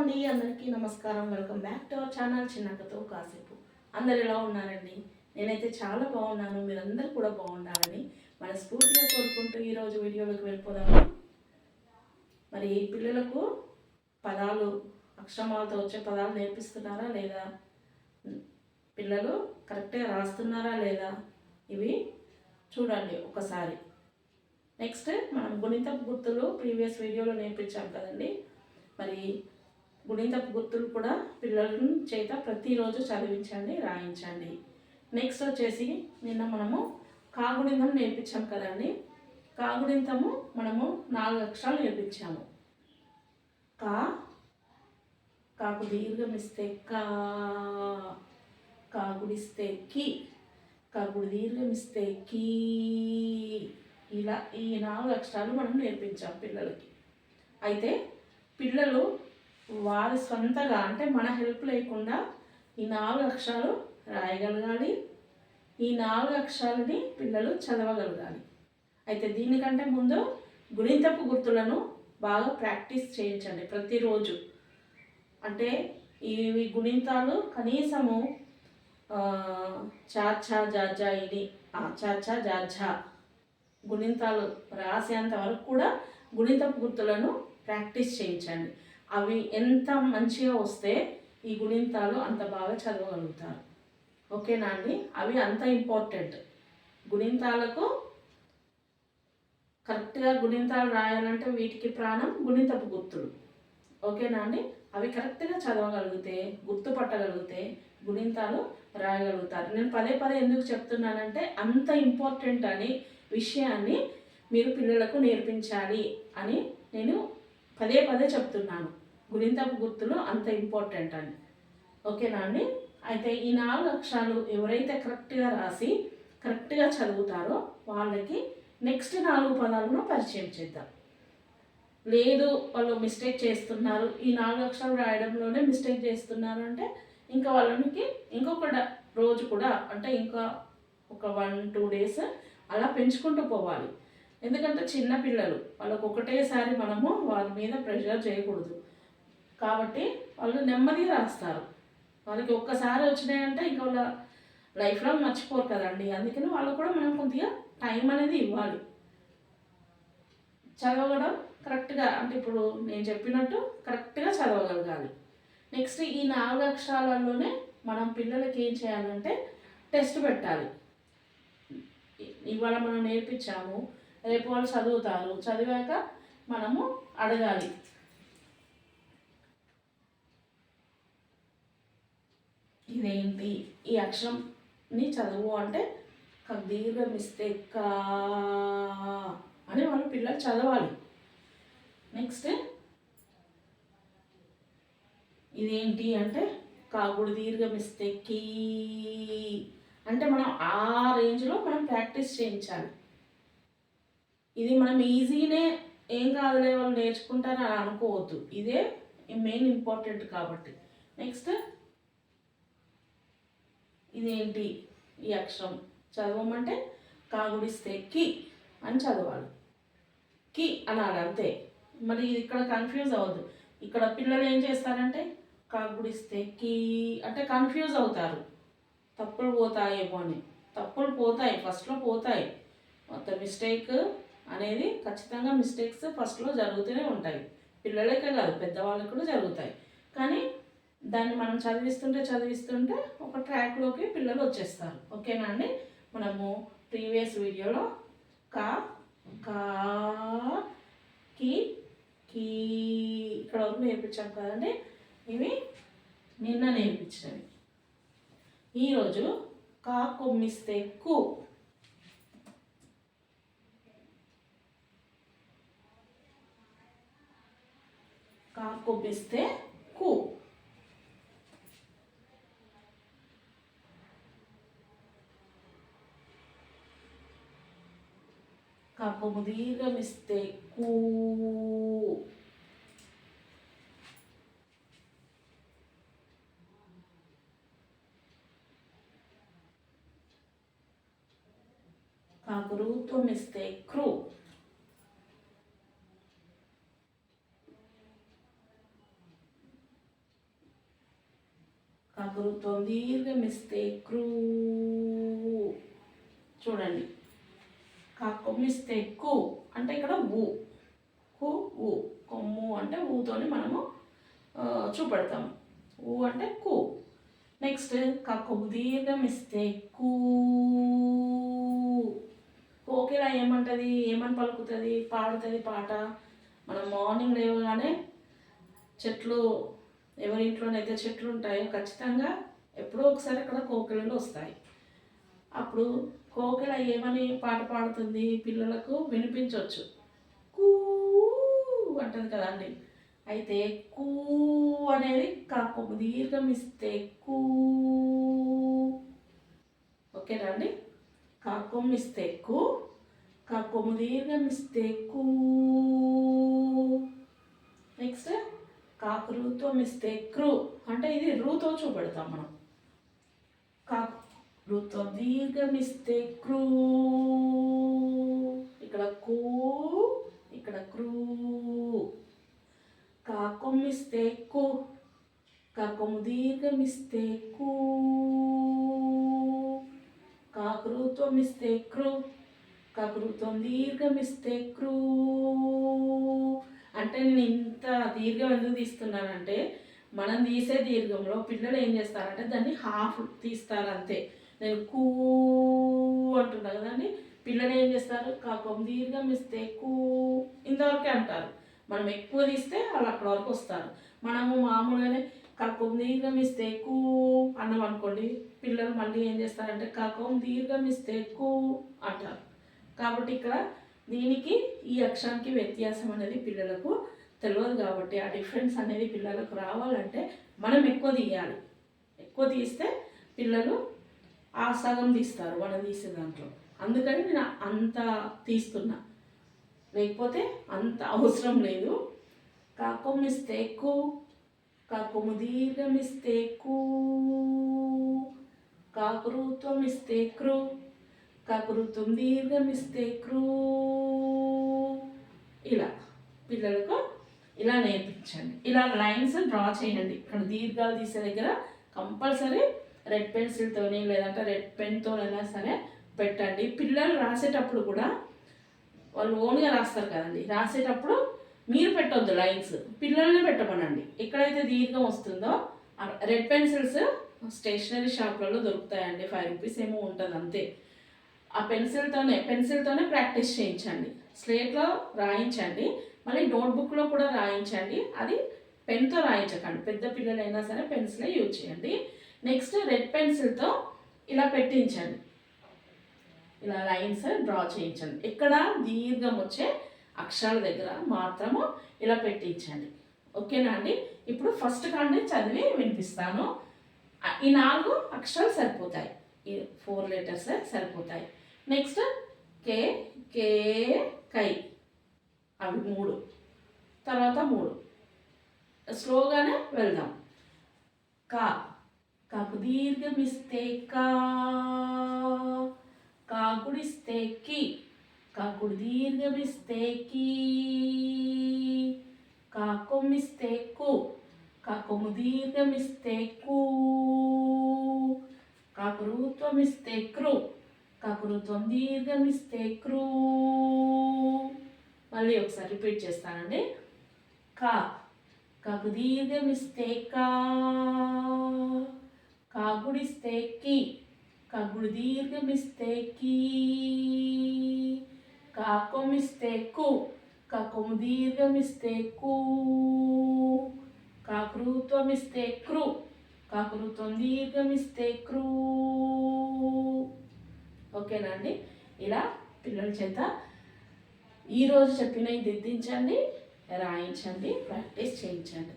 అండి అందరికీ నమస్కారం. Welcome back to our channel చిన్నకతో కాసేపు అందరు ఎలా ఉన్నారండి? నేనైతే చాలా బాగున్నాను. మీరందరూ కూడా బాగుండాలని మనస్ఫూర్తిగా కోరుకుంటూ ఈరోజు వీడియోలోకి వెళ్ళిపోదాము? మరి పిల్లలకు పదాలు అక్షరమాలతో వచ్చే పదాలు నేర్పిస్తున్నారా లేదా? పిల్లలు కరెక్ట్గా రాస్తున్నారా లేదా? ఇవి చూడండి ఒకసారి. నెక్స్ట్ మనం గుణిత గుర్తులు ప్రీవియస్ వీడియోలో నేర్పించాం కదండి. మరి గుణితపు గుర్తులు కూడా పిల్లల చేత ప్రతిరోజు చదివించండి రాయించండి. నెక్స్ట్ వచ్చేసి నిన్న మనము కాగుణితం నేర్పించాం కదండి కాగుణితము మనము నాలుగు అక్షరాలు నేర్పించాము. కా కాకు దీర్ఘమిస్తే కా కాగుడిస్తే కి కాకుడు దీర్ఘమిస్తే కీ. ఇలా ఈ నాలుగు అక్షరాలు మనం నేర్పించాం పిల్లలకి. అయితే పిల్లలు వారి సొంతగా అంటే మన హెల్ప్ లేకుండా ఈ నాలుగు అక్షరాలు రాయగలగాలి. ఈ నాలుగు అక్షరాలని పిల్లలు చదవగలగాలి. అయితే దీనికంటే ముందు గుణితపు గుర్తులను బాగా ప్రాక్టీస్ చేయించండి ప్రతిరోజు. అంటే ఇవి గుణితాలు కనీసము చాచా జాజా ఇది చాచా జాజా గుణింతాలు రాసేంత వరకు కూడా గుణితపు గుర్తులను ప్రాక్టీస్ చేయించండి. అవి ఎంత మంచిగా వస్తే ఈ గుణింతాలు అంత బాగా చదవగలుగుతారు. ఓకేనా అండి? అవి అంత ఇంపార్టెంట్. గుణింతాలకు కరెక్ట్గా గుణింతాలు రాయాలంటే వీటికి ప్రాణం గుణితపు గుర్తులు ఓకేనా అండి? అవి కరెక్ట్గా చదవగలిగితే గుర్తుపట్టగలిగితే గుణింతాలు రాయగలుగుతారు. నేను పదే పదే ఎందుకు చెప్తున్నానంటే అంత ఇంపార్టెంట్ అని విషయాన్ని మీరు పిల్లలకు నేర్పించాలి అని నేను పదే పదే చెప్తున్నాను. గుణింతపు గుర్తులు అంత ఇంపార్టెంట్ అని ఓకేనా అండి? అయితే ఈ నాలుగు అక్షరాలు ఎవరైతే కరెక్ట్గా రాసి కరెక్ట్గా చదువుతారో వాళ్ళకి నెక్స్ట్ నాలుగు పదాలను పరిచయం చేద్దాం. లేదు వాళ్ళు మిస్టేక్ చేస్తున్నారు. ఈ నాలుగు అక్షరాలు రాయడంలోనే మిస్టేక్ చేస్తున్నారు అంటే ఇంకా వాళ్ళకి ఇంకొక రోజు కూడా అంటే ఇంకా ఒక వన్ టూ డేస్ అలా పెంచుకుంటూ పోవాలి. ఎందుకంటే చిన్న పిల్లలు వాళ్ళకు ఒకటేసారి మనము వాళ్ళ మీద ప్రెషర్ చేయకూడదు. కాబట్టి వాళ్ళు నెమ్మదిగా రాస్తారు. వాళ్ళకి ఒక్కసారి వచ్చినాయంటే ఇంకా వాళ్ళ లైఫ్లో మర్చిపోరు కదండి. అందుకని వాళ్ళు కూడా మనం కొద్దిగా టైం అనేది ఇవ్వాలి. చదవడం కరెక్ట్గా అంటే ఇప్పుడు నేను చెప్పినట్టు కరెక్ట్గా చదవగలగాలి. నెక్స్ట్ ఈ నాలుగు అక్షరాలలోనే మనం పిల్లలకి ఏం చేయాలంటే టెస్ట్ పెట్టాలి. ఇవాళ మనం నేర్పించాము రేపు వాళ్ళు చదువుతారు చదివాక మనము అడగాలి. ఇదేంటి? ఈ అక్షరంని చదువు అంటే క- దీర్ఘం ఇస్తే అని వాళ్ళు పిల్లలు చదవాలి. నెక్స్ట్ ఇదేంటి అంటే కాకుడు దీర్ఘం ఇస్తే అంటే మనం ఆ రేంజ్లో మనం ప్రాక్టీస్ చేయించాలి. ఇది మనం ఈజీనే ఏం కాదులే వాళ్ళు నేర్చుకుంటారని అనుకోవద్దు. ఇదే మెయిన్ ఇంపార్టెంట్ కాబట్టి. నెక్స్ట్ ఇదేంటి ఈ అక్షరం? చదవమంటే కాగుడిస్తే కి అని చదవాలి. కి అనాలి అంతే. మరి ఇది ఇక్కడ కన్ఫ్యూజ్ అవ్వద్దు. ఇక్కడ పిల్లలు ఏం చేస్తారంటే కాగుడిస్తే కి అంటే కన్ఫ్యూజ్ అవుతారు. తప్పులు పోతాయేమో అని. తప్పులు పోతాయి ఫస్ట్లో పోతాయి. మొత్తం మిస్టేక్ అనేది ఖచ్చితంగా మిస్టేక్స్ ఫస్ట్లో జరుగుతూనే ఉంటాయి. పిల్లలకే కాదు పెద్దవాళ్ళకి కూడా జరుగుతాయి. కానీ దాన్ని మనం చదివిస్తుంటే చదివిస్తుంటే ఒక ట్రాక్లోకి పిల్లలు వచ్చేస్తారు. ఓకేనా అండి? మనము ప్రీవియస్ వీడియోలో కా కా కి కీ ఇక్కడ వరకు నేర్పించాం కదండి? ఇవి నిన్న నేర్పించినవి. ఈరోజు కా కొమ్మిస్తే కు. కా కొమ్మిస్తే కు. కాకొమ్ము దీర్ఘమిస్తే కూ కాకు రూత్వం ఇస్తే క్రూ కాకరుతో దీర్ఘమిస్తే క్రూ చూడండి కాకొమ్మిస్తే కు అంటే ఇక్కడ ఊ. కు ఊ. కొమ్ము అంటే ఊతోని మనము చూపెడతాం. ఊ అంటే కు. నెక్స్ట్ కాకొమ్ము దీర్ఘమిస్తే కూ. కోకిల ఏమంటుంది? ఏమని పలుకుతుంది? పాడుతుంది పాట? మనం మార్నింగ్ లేవగానే చెట్లు ఎవరి ఇంట్లోనైతే చెట్లు ఉంటాయో ఖచ్చితంగా ఎప్పుడో ఒకసారి అక్కడ కోకిలలు వస్తాయి. అప్పుడు కోకిల ఏమని పాట పాడుతుంది పిల్లలకు వినిపించవచ్చు కూ అంటది కదండి అయితే కూ అనేది కాకు దీర్ఘం ఇస్తే కూ. ఓకేనా అండి? కాకొమ్మ ఇస్తే కూ కాకొమ్మ దీర్ఘం ఇస్తే కూ. నెక్స్ట్ కాకు రూతో ఇస్తే క్రూ అంటే ఇది రూతో చూపెడతాం మనం. రూతో దీర్ఘం క్రూ. ఇక్కడ కూ ఇక్కడ క్రూ. కాకొమ్మిస్తే కు కాకొమ్ము దీర్ఘమిస్తే కూ. కాకృత్వం ఇస్తే క్రూ కాకృత్వం దీర్ఘమిస్తే క్రూ. అంటే నేను ఇంత దీర్ఘం ఎందుకు తీస్తున్నానంటే మనం తీసే దీర్ఘంలో పిల్లలు ఏం చేస్తారంటే దాన్ని హాఫ్ తీస్తారు అంతే నేను కూ అంటున్నా కదండి పిల్లలు ఏం చేస్తారు? కాకం దీర్ఘం ఇస్తే కూ ఇంతవరకే అంటారు. మనం ఎక్కువ తీస్తే వాళ్ళు అక్కడ వరకు వస్తారు. మనము మామూలుగానే కాకం దీర్ఘం ఇస్తే కూ అన్నాం అనుకోండి పిల్లలు మళ్ళీ ఏం చేస్తారంటే కాకం దీర్ఘం ఇస్తే కూ అంటారు. కాబట్టి ఇక్కడ దీనికి ఈ అక్షరానికి వ్యత్యాసం అనేది పిల్లలకు తెలియదు కాబట్టి ఆ డిఫరెన్స్ అనేది పిల్లలకు రావాలంటే మనం ఎక్కువ తీయాలి. ఎక్కువ తీస్తే పిల్లలు ఆ సగం తీస్తారు వాళ్ళు తీసే దాంట్లో. అందుకని నేను అంత తీస్తున్నా. లేకపోతే అంత అవసరం లేదు. కాకొమ్మ ఇస్తే కు కాకొమ్మ దీర్ఘం ఇస్తే కు కాకృత్వం ఇస్తే క్రూ కాకృత్వం దీర్ఘం ఇస్తే క్రూ ఇలా పిల్లలకు ఇలా నేర్పించండి. ఇలా లైన్స్ డ్రా చేయండి. ఇక్కడ దీర్ఘాలు తీసే దగ్గర కంపల్సరీ రెడ్ పెన్సిల్తోని లేదంటే రెడ్ పెన్తోనైనా సరే పెట్టండి. పిల్లలు రాసేటప్పుడు కూడా వాళ్ళు ఓన్గా రాస్తారు కదండి. రాసేటప్పుడు మీరు పెట్టొద్దు లైన్స్. పిల్లల్ని పెట్టమనండి. ఎక్కడైతే దీర్ఘం వస్తుందో రెడ్ పెన్సిల్స్ స్టేషనరీ షాప్లలో దొరుకుతాయండి. ఫైవ్ రూపీస్ ఏమో ఉంటుంది అంతే. ఆ పెన్సిల్తోనే పెన్సిల్తోనే ప్రాక్టీస్ చేయించండి. స్లేట్లో రాయించండి. మళ్ళీ నోట్బుక్లో కూడా రాయించండి. అది పెన్తో రాయించకండి. పెద్ద పిల్లలైనా సరే పెన్సిలే యూజ్ చేయండి. నెక్స్ట్ రెడ్ పెన్సిల్తో ఇలా పెట్టించండి. ఇలా లైన్స్ డ్రా చేయించండి. ఎక్కడ దీర్ఘం వచ్చే అక్షరాల దగ్గర మాత్రము ఇలా పెట్టించండి. ఓకేనా అండి? ఇప్పుడు ఫస్ట్ కాండి చదివి వినిపిస్తాను. ఈ నాలుగు అక్షరాలు సరిపోతాయి. ఈ ఫోర్ లెటర్స్ సరిపోతాయి. నెక్స్ట్ కే కే కై అవి మూడు. తర్వాత మూడు. స్లోగానే వెళ్దాం. కా. కాకు దీర్ఘమిస్తే కా కాకుడిస్తే కి కాకుడు దీర్ఘమిస్తే కి కాకొమ్మిస్తే కు కాకొమ్ము దీర్ఘమిస్తే కు కాకురుత్వం ఇస్తే క్రు కాకురుత్వం దీర్ఘమిస్తే క్రూ మళ్ళీ ఒకసారి రిపీట్ చేస్తానండి. కా. కాకు దీర్ఘమిస్తే కా కాకుడిస్తే కి కాకుడు దీర్ఘమిస్తే కీ కాకొమిస్తే కు కకొము దీర్ఘమిస్తే కూ కాకృత్వమిస్తే క్రు కాకృత్వం దీర్ఘమిస్తే క్రూ ఓకేనా అండి ఇలా పిల్లల చేత ఈరోజు చెప్పినవి దిద్దించండి రాయించండి ప్రాక్టీస్ చేయించండి.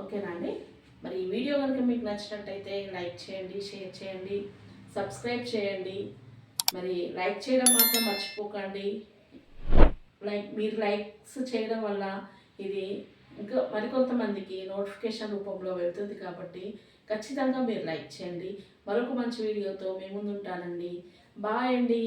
ఓకేనా అండి మరి ఈ వీడియో కనుక మీకు నచ్చినట్టయితే లైక్ చేయండి షేర్ చేయండి సబ్స్క్రైబ్ చేయండి. మరి లైక్ చేయడం మాత్రం మర్చిపోకండి. లైక్ మీరు లైక్స్ చేయడం వల్ల ఇది ఇంకా మరికొంతమందికి నోటిఫికేషన్ రూపంలో వెళ్తుంది కాబట్టి ఖచ్చితంగా మీరు లైక్ చేయండి. మరొక మంచి వీడియోతో మేము ముందు ఉంటానండి బాయ్ అండి.